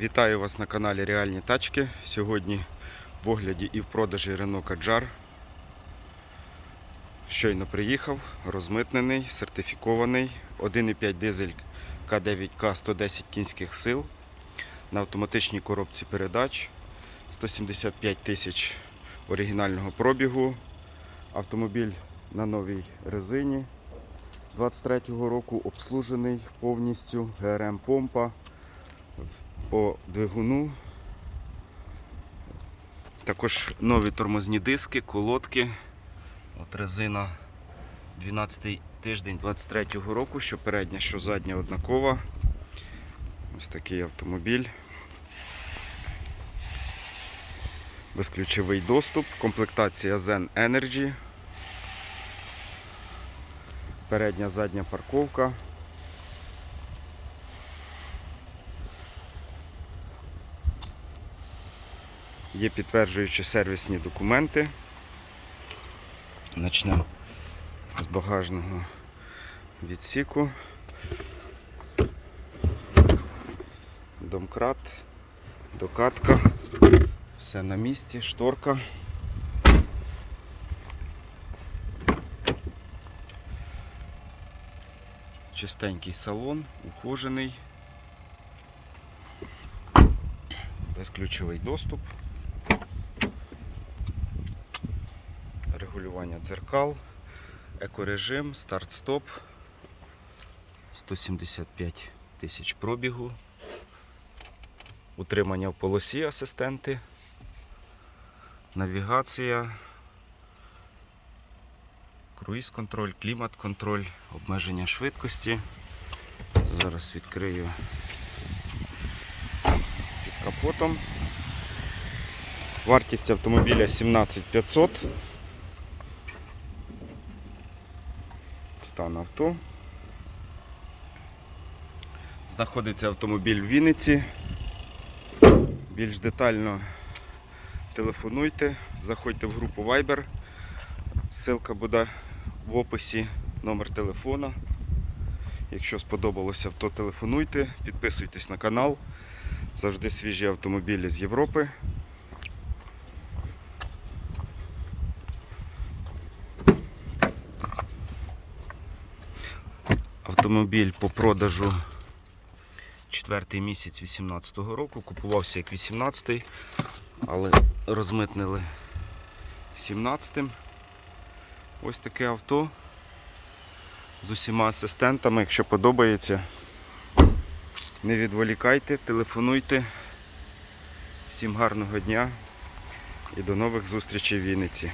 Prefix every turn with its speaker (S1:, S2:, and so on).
S1: Вітаю вас на каналі Реальні Тачки. Сьогодні в огляді і в продажі Renault Kadjar. Щойно приїхав, розмитнений, сертифікований. 1,5 дизель К9К 110 кінських сил на автоматичній коробці передач. 175 тисяч оригінального пробігу. Автомобіль на новій резині 23-го року обслужений повністю ГРМ помпа по двигуну. Також нові тормозні диски, колодки. От резина 12 тиждень 23-го року, що передня, що задня однакова. Ось такий автомобіль. Безключовий доступ, комплектація Zen Energy. Передня задня парковка. Є підтверджуючі сервісні документи. Почнемо з багажного відсіку. Домкрат, докатка, все на місці, шторка. Чистенький салон, ухожений. Безключовий доступ. Регулювання дзеркал, екорежим, старт-стоп. 175 тисяч пробігу. Утримання в полосі асистенти. Навігація. Круїз-контроль, клімат-контроль, обмеження швидкості. Зараз відкрию під капотом. Вартість автомобіля 17500. Стан авто. Знаходиться автомобіль в Вінниці. Більш детально телефонуйте, заходьте в групу Viber. Ссылка буде в описі номер телефона. Якщо сподобалося авто, телефонуйте, підписуйтесь на канал. Завжди свіжі автомобілі з Європи. Автомобіль по продажу четвертий місяць 2018 року. Купувався як 18-й, але розмитнили 17-м. Ось таке авто з усіма асистентами. Якщо подобається, не відволікайте, телефонуйте. Всім гарного дня і до нових зустрічей в Вінниці.